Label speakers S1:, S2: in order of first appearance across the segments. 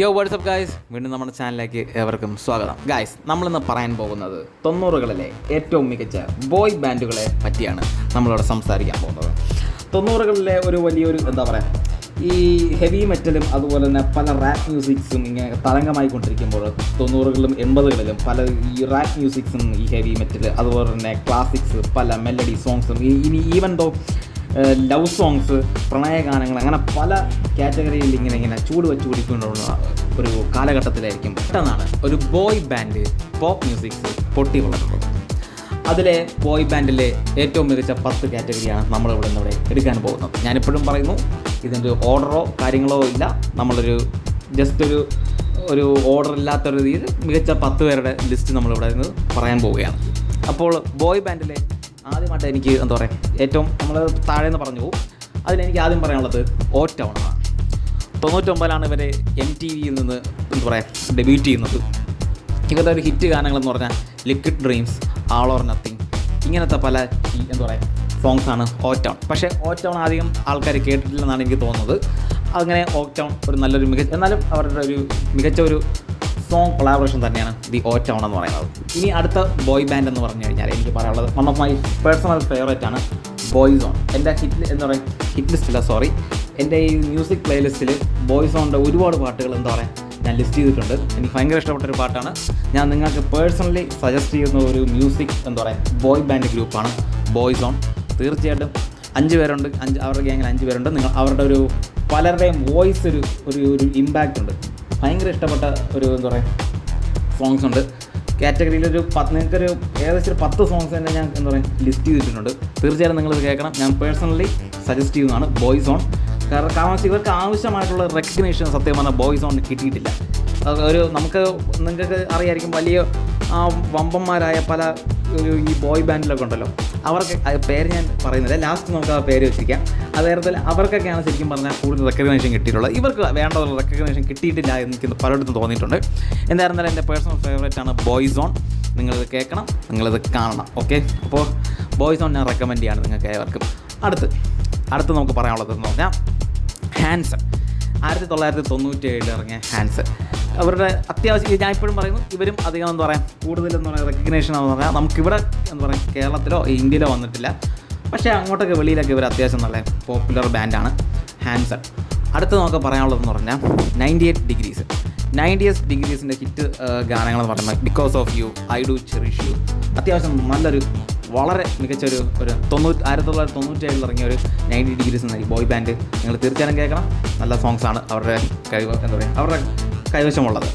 S1: യോ WhatsApp guys വീണ്ടും നമ്മുടെ ചാനലിലേക്ക് ഏവർക്കും സ്വാഗതം. ഗായ്സ് നമ്മളിന്ന് പറയാൻ പോകുന്നത് തൊണ്ണൂറുകളിലെ ഏറ്റവും മികച്ച ബോയ് ബാൻഡുകളെ പറ്റിയാണ് നമ്മളിവിടെ സംസാരിക്കാൻ പോകുന്നത്. തൊണ്ണൂറുകളിലെ ഒരു വലിയൊരു എന്താ പറയുക ഈ ഹെവി മെറ്റലും അതുപോലെ തന്നെ പല റാപ്പ് മ്യൂസിക്സും ഇങ്ങനെ തരംഗമായി കൊണ്ടിരിക്കുമ്പോൾ തൊണ്ണൂറുകളിലും എൺപതുകളിലും പല ഈ റാപ്പ് മ്യൂസിക്സും ഈ ഹെവി മെറ്റൽ അതുപോലെ തന്നെ ക്ലാസിക്സ് പല മെലഡി സോങ്സും ഇനി ഈവൻ ദോ ലവ് സോങ്സ് പ്രണയഗാനങ്ങൾ അങ്ങനെ പല കാറ്റഗറിയിൽ ഇങ്ങനെ ഇങ്ങനെ ചൂട് വെച്ച് പിടിക്കൊണ്ടുള്ള ഒരു കാലഘട്ടത്തിലായിരിക്കും. പെട്ടെന്നാണ് ഒരു ബോയ് ബാൻഡ് പോപ്പ് മ്യൂസിക്സ് പൊട്ടി വളർന്നത്. അതിലെ ബോയ് ബാൻഡിലെ ഏറ്റവും മികച്ച പത്ത് കാറ്റഗറിയാണ് നിന്ന് ഇവിടെ എടുക്കാൻ പോകുന്നത്. ഞാനിപ്പോഴും പറയുന്നു ഇതിന്റെ ഓർഡറോ കാര്യങ്ങളോ ഇല്ല. നമ്മളൊരു ജസ്റ്റ് ഒരു ഒരു ഓർഡർ ഇല്ലാത്തൊരു രീതിയിൽ മികച്ച പത്ത് പേരുടെ ലിസ്റ്റ് നമ്മളിവിടെ നിന്ന് പറയാൻ പോവുകയാണ്. അപ്പോൾ ബോയ് ബാൻഡിലെ ആദ്യമായിട്ട് എനിക്ക് എന്താ പറയുക ഏറ്റവും നമ്മൾ താഴെ നിന്ന് പറഞ്ഞു പോകും. അതിലെനിക്ക് ആദ്യം പറയാനുള്ളത് ഓറ്റവണമാണ് തൊണ്ണൂറ്റൊമ്പതിലാണ് ഇവരെ എം ടി വിയിൽ നിന്ന് എന്താ പറയുക ഡെബ്യൂട്ട് ചെയ്യുന്നത്. ഇവരുടെ ഒരു ഹിറ്റ് ഗാനങ്ങളെന്ന് പറഞ്ഞാൽ liquid dreams all or nothing ഇങ്ങനത്തെ പല എന്താ പറയുക സോങ്സ് ആണ് ഓ പക്ഷേ ഓറ്റൗൺ ആദ്യം ആൾക്കാർ കേട്ടിട്ടില്ലെന്നാണ് എനിക്ക് തോന്നുന്നത്. അങ്ങനെ ഓക്ടൗൺ ഒരു നല്ലൊരു മികച്ച എന്നാലും അവരുടെ ഒരു മികച്ച ഒരു സോങ് കൊളാബറേഷൻ തന്നെയാണ് ദി ഓ ടൗൺ എന്ന് പറയുന്നത്. ഇനി അടുത്ത ബോയ് ബാൻഡ് എന്ന് പറഞ്ഞു കഴിഞ്ഞാൽ എനിക്ക് പറയാനുള്ളത് one of my personal favourite ആണ് ബോയ്സ് ഓൺ എന്റെ ഹിറ്റ് എന്താ പറയുക ഹിറ്റ് ലിസ്റ്റില്ല സോറി എന്റെ ഈ മ്യൂസിക് പ്ലേലിസ്റ്റിൽ ബോയ്സ് ഓണിന്റെ ഒരുപാട് പാട്ടുകൾ എന്താ പറയുക ഞാൻ ലിസ്റ്റ് ചെയ്തിട്ടുണ്ട്. എനിക്ക് ഭയങ്കര ഇഷ്ടപ്പെട്ട ഒരു പാട്ടാണ്. ഞാൻ നിങ്ങൾക്ക് പേഴ്സണലി സജസ്റ്റ് ചെയ്യുന്ന ഒരു മ്യൂസിക് എന്താ പറയുക ബോയ് ബാൻഡ് ഗ്രൂപ്പാണ് ബോയ്സ് ഓൺ തീർച്ചയായിട്ടും അഞ്ച് പേരുണ്ട് അഞ്ച് അവരുടെ ഗ്യാങ്ങിൽ അഞ്ച് പേരുണ്ട്. നിങ്ങൾ അവരുടെ ഒരു പലരുടെയും വോയിസ് ഒരു ഒരു ഒരു ഇമ്പാക്റ്റ് ഉണ്ട്. ഭയങ്കര ഇഷ്ടപ്പെട്ട ഒരു എന്താ പറയുക സോങ്സ് ഉണ്ട്. കാറ്റഗറിയിൽ ഒരു പത്ത് നിങ്ങൾക്കൊരു ഏകദേശം ഒരു പത്ത് സോങ്സ് തന്നെ ഞാൻ എന്താ പറയുക ലിസ്റ്റ് ചെയ്തിട്ടുണ്ട്. തീർച്ചയായും നിങ്ങളിത് കേൾക്കണം. ഞാൻ പേഴ്സണലി സജസ്റ്റ് ചെയ്യുന്നതാണ് ബോയ്സ് ഓൺ കാരണം കാരണം ഇവർക്ക് ആവശ്യമായിട്ടുള്ള റെക്കഗ്നേഷൻ സത്യം പറഞ്ഞാൽ ബോയ്സ് ഓൺ കിട്ടിയിട്ടില്ല. ഒരു നമുക്ക് നിങ്ങൾക്ക് അറിയായിരിക്കും വലിയ ആ വമ്പന്മാരായ പല ഈ ബോയ് ബാൻഡിലൊക്കെ ഉണ്ടല്ലോ അവർക്ക് പേര് ഞാൻ പറയുന്നില്ല. ലാസ്റ്റ് നമുക്ക് ആ പേര് വെച്ചിരിക്കാം. അതേപോലെ അവർക്കൊക്കെയാണ് ശരിക്കും പറഞ്ഞാൽ കൂടുതൽ റെക്കഗ്നേഷൻ കിട്ടിയിട്ടുള്ളത്. ഇവർക്ക് വേണ്ട റെക്കഗ്നേഷൻ കിട്ടിയിട്ടില്ല എന്ന് എനിക്ക് പലയിടത്തും തോന്നിയിട്ടുണ്ട്. എന്തായിരുന്നാലും എന്റെ പേഴ്സണൽ ഫേവറേറ്റ് ആണ് ബോയ്സ് ഓൺ നിങ്ങളിത് കേൾക്കണം നിങ്ങളിത് കാണണം ഓക്കെ അപ്പോൾ ബോയ്സ് ഓൺ ഞാൻ റെക്കമെൻഡ് ചെയ്യാണ് നിങ്ങൾക്ക് ഏവർക്കും. അടുത്ത് അടുത്ത് നമുക്ക് പറയാനുള്ളത് എന്ന് പറഞ്ഞാൽ ഹാൻസൺ ആയിരത്തി തൊള്ളായിരത്തി തൊണ്ണൂറ്റി ഏഴിൽ ഇറങ്ങിയ ഹാൻസ്. അവരുടെ അത്യാവശ്യം ഞാൻ ഇപ്പോഴും പറയുന്നു ഇവരും അധികം എന്താ പറയുക കൂടുതൽ എന്താ പറയുക റെക്കഗ്നേഷൻ എന്ന് പറയാം. നമുക്കിവിടെ എന്താ പറയുക കേരളത്തിലോ ഇന്ത്യയിലോ വന്നിട്ടില്ല. പക്ഷേ അങ്ങോട്ടൊക്കെ വെളിയിലൊക്കെ ഇവർ അത്യാവശ്യം നല്ല പോപ്പുലർ ബാൻഡാണ് ഹാൻസൺ അടുത്ത് നമുക്ക് പറയാനുള്ളതെന്ന് പറഞ്ഞാൽ ninety eight degrees. Ninety eight ഡിഗ്രീസിന്റെ hit ഗാനങ്ങളെന്ന് പറയുന്നത് because of you I do cherish you അത്യാവശ്യം നല്ലൊരു വളരെ മികച്ചൊരു ഒരു തൊണ്ണൂറ്റി ആയിരത്തി തൊള്ളായിരത്തി തൊണ്ണൂറ്റി ഏഴിൽ ഇറങ്ങിയ ഒരു നയന്റി ഡിഗ്രീസ് എന്ന ബോയ് ബാൻഡ് നിങ്ങൾ തീർച്ചയായും കേൾക്കണം. നല്ല സോങ്സ് ആണ് അവരുടെ കഴിവ് എന്താ പറയുക അവരുടെ കൈവശമുള്ളത്.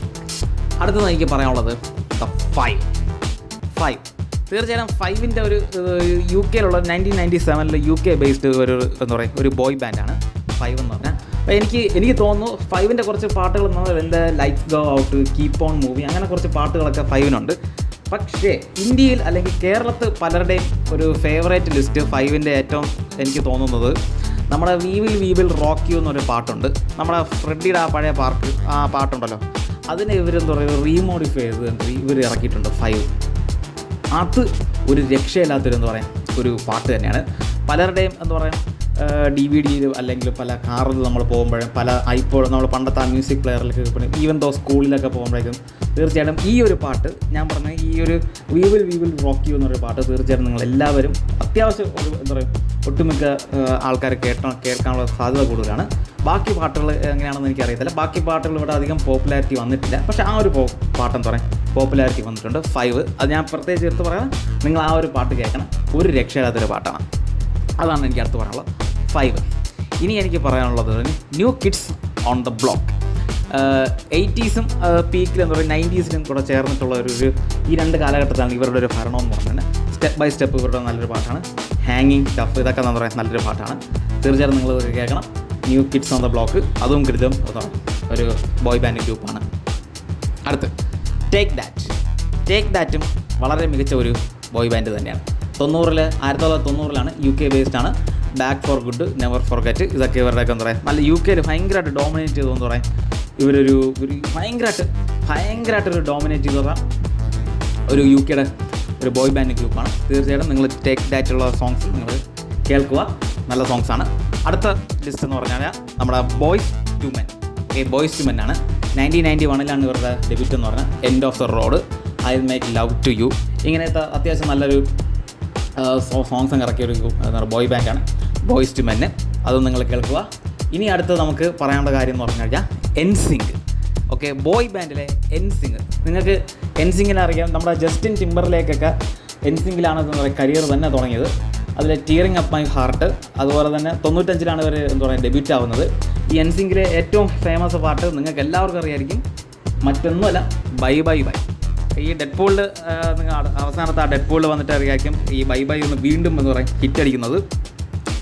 S1: അടുത്തത് എനിക്ക് പറയാനുള്ളത് ദ ഫൈവ്. ഫൈവ്. തീർച്ചയായും ഫൈവിന്റെ ഒരു യു കെയിലുള്ള നയന്റീൻ നയന്റി സെവനിൽ യു കെ ബേസ്ഡ് ഒരു എന്താ പറയുക ഒരു ബോയ് ബാൻഡാണ് ഫൈവ് എന്ന് പറഞ്ഞാൽ. അപ്പോൾ എനിക്ക് എനിക്ക് തോന്നുന്നു ഫൈവിന്റെ കുറച്ച് പാട്ടുകൾ എന്ന് പറഞ്ഞാൽ എന്റെ life go out keep on movie അങ്ങനെ കുറച്ച് പാട്ടുകളൊക്കെ ഫൈവിനുണ്ട്. പക്ഷേ ഇന്ത്യയിൽ അല്ലെങ്കിൽ കേരളത്തിൽ പലരുടെയും ഒരു ഫേവറേറ്റ് ലിസ്റ്റ് ഫൈവിന്റെ ഏറ്റവും എനിക്ക് തോന്നുന്നത് നമ്മുടെ വീവിൽ വീവിൽ റോക്ക് എന്നൊരു പാട്ടുണ്ട്. നമ്മുടെ ഫ്രെഡിയുടെ ആ പഴയ പാർക്ക് ആ പാട്ടുണ്ടല്ലോ. അതിനെ ഇവരെന്താ പറയുക റീമോഡിഫൈ ചെയ്ത് ഇവർ ഇറക്കിയിട്ടുണ്ട് ഫൈവ് അത് ഒരു രക്ഷയില്ലാത്തൊരു എന്താ പറയുക ഒരു പാട്ട് തന്നെയാണ്. പലരുടെയും എന്താ പറയുക ഡി വി ഡിയിൽ അല്ലെങ്കിൽ പല കാറിൽ നമ്മൾ പോകുമ്പോഴും പല ഐപ്പോൾ നമ്മൾ പണ്ടത്തെ ആ മ്യൂസിക് പ്ലെയറിലൊക്കെ ഈവൻ ദോ സ്കൂളിലൊക്കെ പോകുമ്പോഴേക്കും തീർച്ചയായിട്ടും ഈ ഒരു പാട്ട് ഞാൻ പറഞ്ഞ ഈ ഒരു we will we will rock you എന്നൊരു പാട്ട് തീർച്ചയായിട്ടും നിങ്ങൾ എല്ലാവരും അത്യാവശ്യം ഒരു എന്താ പറയുക ഒട്ടുമിക്ക ആൾക്കാർ കേട്ട കേൾക്കാനുള്ള സാധ്യത കൂടുതലാണ്. ബാക്കി പാട്ടുകൾ എങ്ങനെയാണെന്ന് എനിക്കറിയത്തില്ല. ബാക്കി പാട്ടുകൾ ഇവിടെ അധികം പോപ്പുലാരിറ്റി വന്നിട്ടില്ല. പക്ഷേ ആ ഒരു പാട്ടെന്ന് പറയാം പോപ്പുലാരിറ്റി വന്നിട്ടുണ്ട്. ഫൈവ് അത് ഞാൻ പ്രത്യേകിച്ച് എടുത്ത് പറയാം. നിങ്ങൾ ആ ഒരു പാട്ട് കേൾക്കണം. ഒരു രക്ഷയില്ലാത്തൊരു പാട്ടാണ്. അതാണ് എനിക്ക് അടുത്ത് പറയാനുള്ളത്. ഫൈവ് ഇനി എനിക്ക് പറയാനുള്ളത് new kids on the block എയ്റ്റീസും പീക്കിൽ എന്താ പറയുക നയന്റീസിലും കൂടെ ചേർന്നിട്ടുള്ള ഒരു ഈ രണ്ട് കാലഘട്ടത്തിലാണ് ഇവരുടെ ഒരു ഭരണം എന്ന് പറഞ്ഞാൽ സ്റ്റെപ്പ് ബൈ സ്റ്റെപ്പ് ഇവരുടെ നല്ലൊരു പാട്ടാണ്. ഹാങ്ങിങ് ടഫ് ഇതൊക്കെ എന്താ പറയുക നല്ലൊരു പാട്ടാണ്. തീർച്ചയായിട്ടും നിങ്ങൾ കേൾക്കണം. New kids on the block അതും കൃതം ഒരു ബോയ് ബാൻഡ് ഗ്രൂപ്പാണ് അടുത്ത് ടേക്ക് ദാറ്റ് ടേക്ക് ദാറ്റും വളരെ മികച്ച ഒരു ബോയ് ബാൻഡ് തന്നെയാണ്. തൊണ്ണൂറിൽ ആയിരത്തി തൊള്ളായിരത്തി തൊണ്ണൂറിലാണ് യു കെ ബേസ്ഡ് ആണ്. Back for good never forget ഇതൊക്കെ ഇവരുടെയൊക്കെ എന്താ പറയുക നല്ല യു കെയിൽ ഭയങ്കരമായിട്ട് ഡോമിനേറ്റ് ചെയ്തു എന്ന് പറയാം. ഇവരൊരു ഒരു ഭയങ്കരമായിട്ട് ഭയങ്കരമായിട്ടൊരു ഡോമിനേറ്റ് ചെയ്ത ഒരു യു കെയുടെ ഒരു ബോയ് ബാൻഡ് ഗ്രൂപ്പാണ് തീർച്ചയായിട്ടും നിങ്ങൾ ടേക്ക് ഡാറ്റുള്ള സോങ്സ് നിങ്ങൾ കേൾക്കുക. നല്ല സോങ്സ് ആണ്. അടുത്ത ലിസ്റ്റ് എന്ന് പറഞ്ഞാൽ നമ്മുടെ boys to men okay boys to men ആണ്. നയന്റീൻ നയന്റി വണ്ണിലാണ് ഇവരുടെ ഡെബ്യൂട്ട് എന്ന് പറഞ്ഞാൽ end of the road I make love to you ഇങ്ങനത്തെ അത്യാവശ്യം നല്ലൊരു സോങ്സ് ഇറക്കിയ ഒരു ബോയ് ബാൻഡാണ് ബോയ്സ് ടു മെന്ന് അതും നിങ്ങൾ കേൾക്കുക. ഇനി അടുത്ത് നമുക്ക് പറയാനുള്ള കാര്യം എന്ന് പറഞ്ഞു കഴിഞ്ഞാൽ എൻ ഓക്കെ ബോയ് ബാൻഡിലെ എൻ നിങ്ങൾക്ക് എൻ അറിയാം. നമ്മുടെ ജസ്റ്റിൻ ടിംബറിലേക്കൊക്കെ എൻ എന്താ കരിയർ തന്നെ തുടങ്ങിയത്. അതിൽ ടീറിങ് അപ്പ് മൈ ഹാർട്ട് അതുപോലെ തന്നെ തൊണ്ണൂറ്റഞ്ചിലാണ് ഇവർ എന്താ പറയുക ഡെബ്യൂട്ട് ആവുന്നത്. ഈ എൻ ഏറ്റവും ഫേമസ് പാട്ട് നിങ്ങൾക്ക് എല്ലാവർക്കും അറിയായിരിക്കും. മറ്റൊന്നുമല്ല ബൈ ബൈ ബൈ ഈ ഡെഡ് പോളിൽ നിങ്ങൾ അവസാനത്തെ ആ ഡെഡ് പോളിൽ വന്നിട്ട് അറിയായിരിക്കും. ഈ ബൈ ബൈ ഒന്ന് വീണ്ടും എന്ന് പറയും ഹിറ്റ് അടിക്കുന്നത്.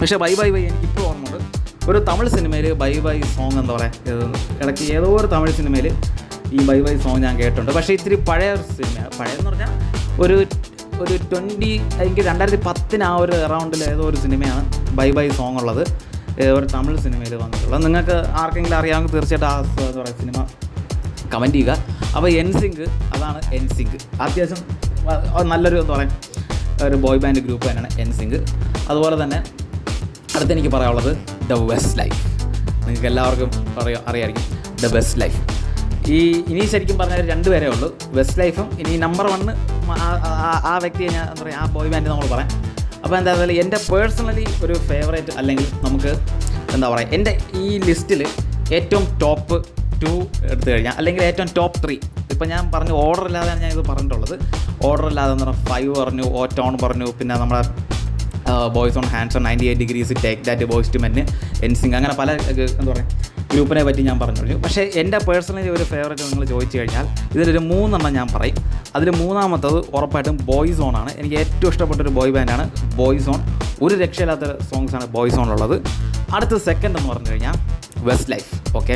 S1: പക്ഷേ ബൈ ബൈ ബൈ എനിക്കിപ്പോൾ ഓർമ്മയുണ്ട്. ഒരു തമിഴ് സിനിമയിൽ ബൈ ബൈ സോങ് എന്താ പറയുക ഇടയ്ക്ക് ഏതോ ഒരു തമിഴ് സിനിമയിൽ ഈ ബൈ ബൈ സോങ് ഞാൻ കേട്ടിട്ടുണ്ട്. പക്ഷേ ഇത്തിരി പഴയ ഒരു സിനിമ പഴയെന്ന് പറഞ്ഞാൽ ഒരു ഒരു ട്വന്റി എനിക്ക് രണ്ടായിരത്തി പത്തിന് ആ ഒരു അറൗണ്ടിൽ ഏതോ ഒരു സിനിമയാണ് ബൈ ബൈ സോങ് ഉള്ളത്. ഒരു തമിഴ് സിനിമയിൽ വന്നിട്ടുള്ളത്. നിങ്ങൾക്ക് ആർക്കെങ്കിലും അറിയാമെങ്കിൽ തീർച്ചയായിട്ടും ആ എന്താ പറയുക സിനിമ കമന്റ് ചെയ്യുക. അപ്പോൾ എൻ സിങ്ക് അതാണ് എൻ സിങ്ക് അത്യാവശ്യം നല്ലൊരു എന്താ പറയുക ഒരു ബോയ് ബാൻഡ് ഗ്രൂപ്പ് തന്നെയാണ് എൻ സിങ്ക് അതുപോലെ തന്നെ അടുത്ത് എനിക്ക് പറയാനുള്ളത് ദ ബെസ്റ്റ് ലൈഫ് നിങ്ങൾക്ക് എല്ലാവർക്കും പറയാ അറിയാമായിരിക്കും ദ ബെസ്റ്റ് ലൈഫ് ഈ ഇനി ശരിക്കും പറഞ്ഞാൽ രണ്ട് പേരേ ഉള്ളൂ. ബെസ്റ്റ് ലൈഫും ഇനി നമ്പർ വണ്ണ് ആ വ്യക്തിയെ ഞാൻ എന്താ പറയുക ആ ബോയ് ബാൻഡ് നമ്മൾ പറയാം. അപ്പോൾ എന്താ പറയുക എന്റെ പേഴ്സണലി ഒരു ഫേവറേറ്റ് അല്ലെങ്കിൽ നമുക്ക് എന്താ പറയുക എന്റെ ഈ ലിസ്റ്റിൽ ഏറ്റവും ടോപ്പ് ടു എടുത്തു കഴിഞ്ഞാൽ അല്ലെങ്കിൽ ഏറ്റവും ടോപ്പ് ത്രീ ഇപ്പം ഞാൻ പറഞ്ഞു ഓർഡർ ഇല്ലാതെയാണ് ഞാൻ ഇത് പറഞ്ഞിട്ടുള്ളത്. ഓർഡർ ഇല്ലാതെ എന്ന് പറഞ്ഞാൽ ഫൈവ് പറഞ്ഞു ഓ ടൗൺ പറഞ്ഞു പിന്നെ നമ്മുടെ boys on hands on ninety eight degrees take that boys to മെന്ന് എൻസിങ് അങ്ങനെ പല എന്താ പറയുക ഗ്രൂപ്പിനെ പറ്റി ഞാൻ പറഞ്ഞു കഴിഞ്ഞു പക്ഷേ എന്റെ പേഴ്സണലി ഒരു ഫേവറേറ്റ് നിങ്ങൾ ചോദിച്ചു കഴിഞ്ഞാൽ ഇതിലൊരു മൂന്നെണ്ണം ഞാൻ പറയും. അതിൽ മൂന്നാമത്തത് ഉറപ്പായിട്ടും ബോയ്സ് ഓൺ ആണ്. എനിക്ക് ഏറ്റവും ഇഷ്ടപ്പെട്ട ഒരു ബോയ് ബാൻഡാണ് ബോയ്സ് ഓൺ ഒരു രക്ഷയില്ലാത്ത സോങ്സാണ് ബോയ്സ് ഓൺ ഉള്ളത് അടുത്ത സെക്കൻഡ് എന്ന് പറഞ്ഞു കഴിഞ്ഞാൽ വെസ്റ്റ് ലൈഫ് ഓക്കെ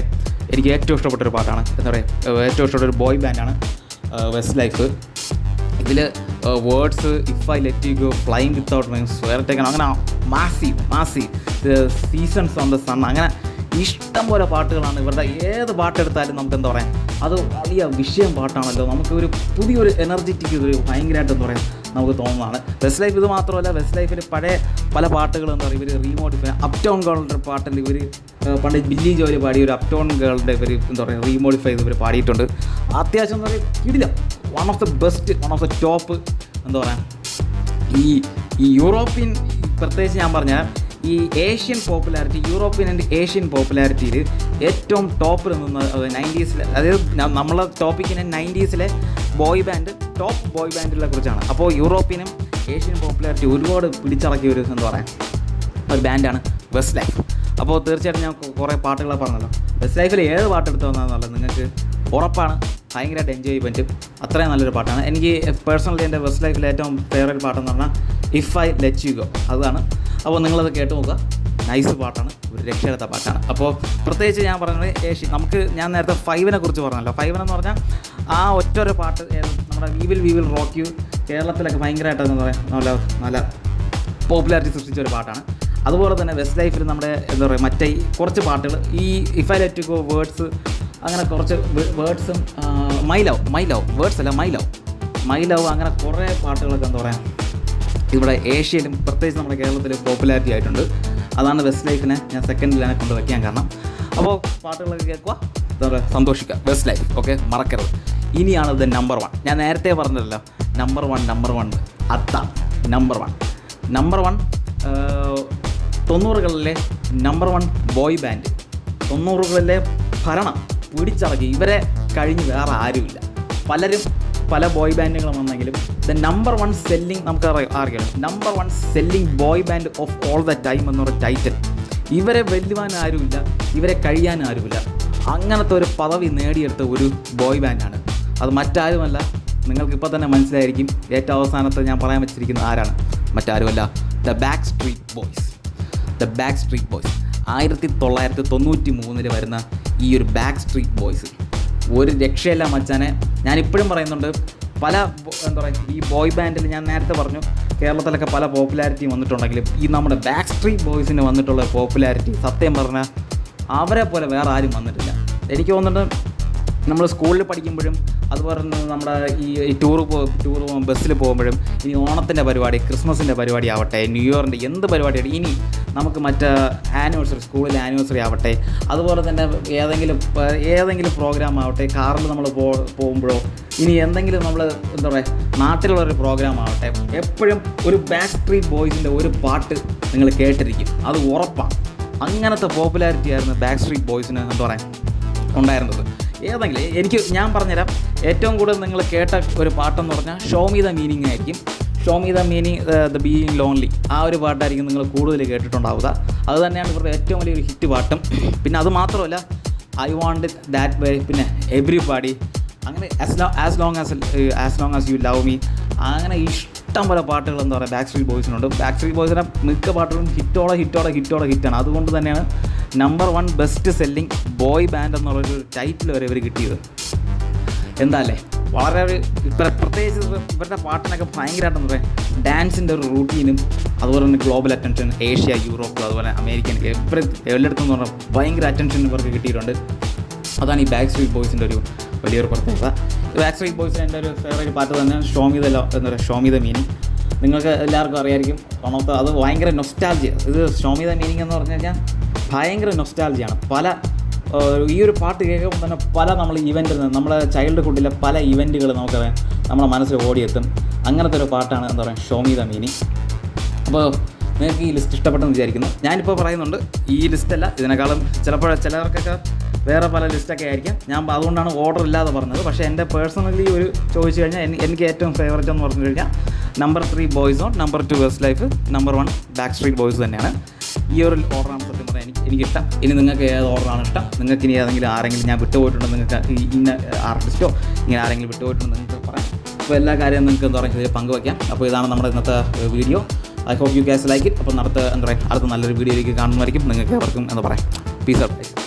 S1: എനിക്ക് ഏറ്റവും ഇഷ്ടപ്പെട്ട ഒരു പാട്ടാണ്. എന്താ പറയുക ഏറ്റവും ഇഷ്ടപ്പെട്ട ഒരു ബോയ് ബാൻഡാണ് വെസ്റ്റ് ലൈഫ് ഇതിൽ words if I let you go flying without means swear taken അങ്ങനെ മാസി മാസി. സീസൺസ് ഓൺ ദ സൺ അങ്ങനെ ഇഷ്ടം പോലെ പാട്ടുകളാണ് ഇവരുടെ ഏത് പാട്ടെടുത്താലും നമുക്ക് എന്താ പറയുക അത് വലിയ വിഷയം പാട്ടാണല്ലോ. നമുക്ക് ഒരു പുതിയൊരു എനർജറ്റിക് ഒരു ഭയങ്കരമായിട്ട് എന്താ പറയുക നമുക്ക് തോന്നുന്നതാണ്. വെസ്റ്റ് ലൈഫ് ഇത് മാത്രമല്ല വെസ്റ്റ് ലൈഫിൽ പഴയ പല പാട്ടുകൾ എന്താ പറയുക ഇവർ റീമോഡിഫൈ അപ് ടൗൺ ഗേളിന്റെ പാട്ടുണ്ട് ഇവർ പണ്ട് ബില്ലി ജോലി പാടിയ ഒരു അപ് ടൗൺ ഗേളിന്റെ ഇവർ എന്താ പറയുക റീമോഡിഫൈ ചെയ്ത് ഇവർ പാടിയിട്ടുണ്ട്. അത്യാവശ്യം എന്താ പറയുക ഇടില്ല one of the best one of the top എന്താ പറയുക ഈ ഈ യൂറോപ്യൻ പ്രത്യേകിച്ച് ഞാൻ പറഞ്ഞാൽ ഈ Asian popularity European and Asian പോപ്പുലാരിറ്റിയിൽ ഏറ്റവും ടോപ്പിൽ നിന്ന് നയന്റീസിലെ അതായത് നമ്മളെ ടോപ്പിക്കിന് നയന്റീസിലെ ബോയ് ബാൻഡ് ടോപ്പ് ബോയ് ബാൻഡുകളെ കുറിച്ചാണ്. അപ്പോൾ യൂറോപ്യനും ഏഷ്യൻ പോപ്പുലാരിറ്റി ഒരുപാട് പിടിച്ചടക്കിയ ഒരു എന്താ പറയുക ഒരു ബാൻഡാണ് വെസ്റ്റ് ലൈഫ് അപ്പോൾ തീർച്ചയായിട്ടും ഞാൻ കുറേ പാട്ടുകളെ പറഞ്ഞല്ലോ. വെസ്റ്റ് ലൈഫിൽ ഏത് പാട്ട് എടുത്തു വന്നാന്നുള്ളത് നിങ്ങൾക്ക് ഉറപ്പാണ്. ഭയങ്കരമായിട്ട് എൻജോയ് ചെയ്യാൻ പറ്റും. അത്രയും നല്ലൊരു പാട്ടാണ്. എനിക്ക് പേഴ്സണലി എന്റെ ബെസ്റ്റ് ലൈഫിലെ ഏറ്റവും ഫേവറേറ്റ് പാട്ടെന്ന് പറഞ്ഞാൽ if I let you go അതാണ്. അപ്പോൾ നിങ്ങളത് കേട്ട് നോക്കുക. നൈസ് പാട്ടാണ്. ഒരു രക്ഷയെടുത്ത പാട്ടാണ്. അപ്പോൾ പ്രത്യേകിച്ച് ഞാൻ പറഞ്ഞത് ഏഷ്യ നമുക്ക് ഞാൻ നേരത്തെ ഫൈവിനെ കുറിച്ച് പറഞ്ഞല്ലോ. ഫൈവിനെന്ന് പറഞ്ഞാൽ ആ ഒറ്റ ഒരു പാട്ട് നമ്മുടെ വി വി റോക്ക് യു കേരളത്തിലൊക്കെ ഭയങ്കരമായിട്ട് എന്താ പറയുക നല്ല നല്ല പോപ്പുലാരിറ്റി സൃഷ്ടിച്ച ഒരു പാട്ടാണ്. അതുപോലെ തന്നെ വെസ്റ്റ് ലൈഫിൽ നമ്മുടെ എന്താ പറയുക മറ്റേ കുറച്ച് പാട്ടുകൾ ഈ if I let go words അങ്ങനെ കുറച്ച് വേർഡ്സും my love my love words അല്ല മൈ ലവ് മൈ ലവ് അങ്ങനെ കുറേ പാട്ടുകളൊക്കെ എന്താ പറയുക ഇവിടെ ഏഷ്യയിലും പ്രത്യേകിച്ച് നമ്മുടെ കേരളത്തിൽ പോപ്പുലാരിറ്റി ആയിട്ടുണ്ട്. അതാണ് വെസ്റ്റ് ലൈഫിനെ ഞാൻ സെക്കൻഡിലാണ് കൊണ്ട് വയ്ക്കാൻ കാരണം. അപ്പോൾ പാട്ടുകളൊക്കെ കേൾക്കുക എന്താ പറയുക സന്തോഷിക്കുക വെസ്റ്റ് ലൈഫ് ഓക്കെ മറക്കരുത്. ഇനിയാണ് ഇത് നമ്പർ വൺ ഞാൻ നേരത്തെ പറഞ്ഞല്ലോ നമ്പർ വൺ നമ്പർ വൺ അത്ത നമ്പർ വൺ നമ്പർ വൺ തൊണ്ണൂറുകളിലെ നമ്പർ വൺ ബോയ് ബാൻഡ് തൊണ്ണൂറുകളിലെ ഭരണം. പിടിച്ചടക്കി ഇവരെ കഴിഞ്ഞ് വേറെ ആരുമില്ല. പലരും പല ബോയ് ബാൻഡുകളും വന്നെങ്കിലും ദ നമ്പർ വൺ സെല്ലിംഗ് നമുക്ക് അറിയാം number one selling boy band of all the time എന്നൊരു ടൈറ്റിൽ ഇവരെ വെല്ലുവാൻ ആരുമില്ല ഇവരെ കഴിയാൻ ആരുമില്ല. അങ്ങനത്തെ ഒരു പദവി നേടിയെടുത്ത ഒരു ബോയ് ബാൻഡാണ് അത് മറ്റാരുമല്ല. നിങ്ങൾക്കിപ്പോൾ തന്നെ മനസ്സിലായിരിക്കും ഏറ്റവും അവസാനത്തെ ഞാൻ പറയാൻ വെച്ചിരിക്കുന്ന ആരാണ്. മറ്റാരുമല്ല the Backstreet Boys the Backstreet Boys ആയിരത്തി തൊള്ളായിരത്തി തൊണ്ണൂറ്റി മൂന്നിൽ വരുന്ന ഈ ഒരു ബാക്ക് സ്ട്രീറ്റ് ബോയ്സ് ഒരു രക്ഷയല്ല മച്ചാനെ. ഞാനിപ്പോഴും പറയുന്നുണ്ട് പല എന്താ പറയുക ഈ ബോയ് ബാൻഡിൽ ഞാൻ നേരത്തെ പറഞ്ഞു കേരളത്തിലൊക്കെ പല പോപ്പുലാരിറ്റി വന്നിട്ടുണ്ടെങ്കിലും ഈ നമ്മുടെ ബാക്ക് സ്ട്രീറ്റ് ബോയ്സിന് വന്നിട്ടുള്ള പോപ്പുലാരിറ്റി സത്യം പറഞ്ഞാൽ അവരെ പോലെ വേറെ ആരും വന്നിട്ടില്ല. എനിക്ക് തോന്നുന്നത് നമ്മൾ സ്കൂളിൽ പഠിക്കുമ്പോഴും അതുപോലെ തന്നെ നമ്മുടെ ഈ ടൂർ പോ ടൂർ ബസ്സിൽ പോകുമ്പോഴും ഇനി ഓണത്തിന്റെ പരിപാടി ക്രിസ്മസിന്റെ പരിപാടി ആവട്ടെ ന്യൂ ഇയറിന്റെ എന്ത് പരിപാടിയാണ് ഇനി നമുക്ക് മറ്റ് ആനിവേഴ്സറി സ്കൂളിൽ ആനിവേഴ്സറി ആവട്ടെ അതുപോലെ തന്നെ ഏതെങ്കിലും ഏതെങ്കിലും പ്രോഗ്രാം ആവട്ടെ കാറിൽ നമ്മൾ പോ പോകുമ്പോഴോ ഇനി എന്തെങ്കിലും നമ്മൾ എന്താ പറയുക നാട്ടിലുള്ളൊരു പ്രോഗ്രാം ആവട്ടെ എപ്പോഴും ഒരു ബാക്ക് സ്ട്രീറ്റ് ബോയ്സിന്റെ ഒരു പാട്ട് നിങ്ങൾ കേട്ടിരിക്കും. അത് ഉറപ്പാണ്. അങ്ങനത്തെ പോപ്പുലാരിറ്റി ആയിരുന്നു ബാക്ക് സ്ട്രീറ്റ് ബോയ്സിന് എന്താ പറയുക ഉണ്ടായിരുന്നത്. ഏതെങ്കിലും എനിക്ക് ഞാൻ പറഞ്ഞുതരാം ഏറ്റവും കൂടുതൽ നിങ്ങൾ കേട്ട ഒരു പാട്ടെന്ന് പറഞ്ഞാൽ ഷോ മീ ദ മീനിങ് ആയിരിക്കും. Show me the meaning the being lonely ആ ഒരു പാട്ടായിരിക്കും നിങ്ങൾ കൂടുതൽ കേട്ടിട്ടുണ്ടാവുക. അത് തന്നെയാണ് ഇവരുടെ ഏറ്റവും വലിയൊരു ഹിറ്റ് പാട്ടും. പിന്നെ അത് മാത്രമല്ല I want it that way പിന്നെ എവ്രി പാടി അങ്ങനെ as low as long as as long as you love me അങ്ങനെ ഇഷ്ടം പോലെ പാട്ടുകൾ എന്താ പറയുക ബാക്ക് സ്ട്രീറ്റ് ബോയ്സിനുണ്ട് ബാക്ക് സ്ട്രീറ്റ് ബോയ്സിന്റെ മിക്ക പാട്ടുകളും ഹിറ്റോടെ ഹിറ്റോടെ ഹിറ്റോടെ ഹിറ്റാണ് അതുകൊണ്ട് തന്നെയാണ് number one best selling boy band എന്നുള്ളൊരു ടൈറ്റിൽ വരെ ഇവർ കിട്ടിയത്. എന്താ അല്ലേ? വളരെ ഒരു പ്രത്യേകിച്ച് ഇവ- ഇവരുടെ പാട്ടിനൊക്കെ ഭയങ്കരമായിട്ട് എന്താ പറയുക ഡാൻസിന്റെ ഒരു റൂട്ടീനും അതുപോലെ തന്നെ ഗ്ലോബൽ അറ്റൻഷൻ ഏഷ്യ യൂറോപ്പ് അതുപോലെ അമേരിക്കൻ എവിടെ എല്ലായിടത്തും എന്ന് പറഞ്ഞാൽ ഭയങ്കര അറ്റൻഷൻ ഇവർക്ക് കിട്ടിയിട്ടുണ്ട്. അതാണ് ഈ ബാക്ക് സ്ട്രീറ്റ് ബോയ്സിന്റെ ഒരു വലിയൊരു പ്രത്യേകത. ബാക്ക് സ്ട്രീറ്റ് ബോയ്സിന്റെ എന്റെ ഒരു ഫേവറേറ്റ് പാട്ട് തന്നെ ഷോമിത ലോ എന്താ പറയുക ഷോമിത മീനിങ് നിങ്ങൾക്ക് എല്ലാവർക്കും അറിയായിരിക്കും ഒന്നാമത്തെ അത് ഭയങ്കര നൊസ്റ്റാൾജിയ ഇത് ഷോമിത മീനിങ് എന്ന് പറഞ്ഞു കഴിഞ്ഞാൽ ഭയങ്കര നൊസ്റ്റാൾജിയാണ് പല ഈ ഒരു പാട്ട് കേൾക്കുമ്പോൾ തന്നെ പല നമ്മൾ ഇവന്റിൽ നിന്ന് നമ്മളെ ചൈൽഡ്ഹുഡിലെ പല ഇവന്റുകൾ നമുക്ക് നമ്മുടെ മനസ്സിൽ ഓടിയെത്തും. അങ്ങനത്തെ ഒരു പാട്ടാണ് എന്താ പറയുക ഷോമി ദ മീനി അപ്പോൾ നിങ്ങൾക്ക് ഈ ലിസ്റ്റ് ഇഷ്ടപ്പെട്ടെന്ന് വിചാരിക്കുന്നു. ഞാനിപ്പോൾ പറയുന്നുണ്ട് ഈ ലിസ്റ്റല്ല ഇതിനേക്കാളും ചിലപ്പോൾ ചിലവർക്കൊക്കെ വേറെ പല ലിസ്റ്റൊക്കെ ആയിരിക്കാം. ഞാൻ അതുകൊണ്ടാണ് ഓർഡർ ഇല്ലാതെ പറഞ്ഞത്. പക്ഷേ എന്റെ പേഴ്സണലി ഒരു ചോദിച്ചു കഴിഞ്ഞാൽ എനിക്ക് ഏറ്റവും ഫേവറേറ്റ് എന്ന് പറഞ്ഞു കഴിഞ്ഞാൽ number three boys on number two Westlife number one Backstreet Boys തന്നെയാണ്. ഈ ഒരു ഓർഡറാണ് എനിക്കിഷ്ടം. ഇനി നിങ്ങൾക്ക് ഏത് ഓർഡറാണ് ഇഷ്ടം? നിങ്ങൾക്ക് ഇനി ഏതെങ്കിലും ആരെങ്കിലും ഞാൻ വിട്ടുപോയിട്ടുണ്ടോ നിങ്ങൾക്ക് ഇന്ന ആർട്ടിസ്റ്റോ ഇങ്ങനെ ആരെങ്കിലും വിട്ടുപോയിട്ടുണ്ടോ നിങ്ങൾക്ക് പറയാം. അപ്പോൾ എല്ലാ കാര്യവും നിങ്ങൾക്ക് എന്താ പറയുക ഇതിൽ പങ്കുവയ്ക്കാം അപ്പോൾ ഇതാണ് നമ്മുടെ ഇന്നത്തെ video I hope you guys like it അപ്പോൾ നടത്ത എന്താ പറയുക അടുത്ത നല്ലൊരു വീഡിയോയിലേക്ക് കാണുന്നതായിരിക്കും. നിങ്ങൾക്ക് എവർക്കും എന്താ പറയാം പീസ് ഔട്ട്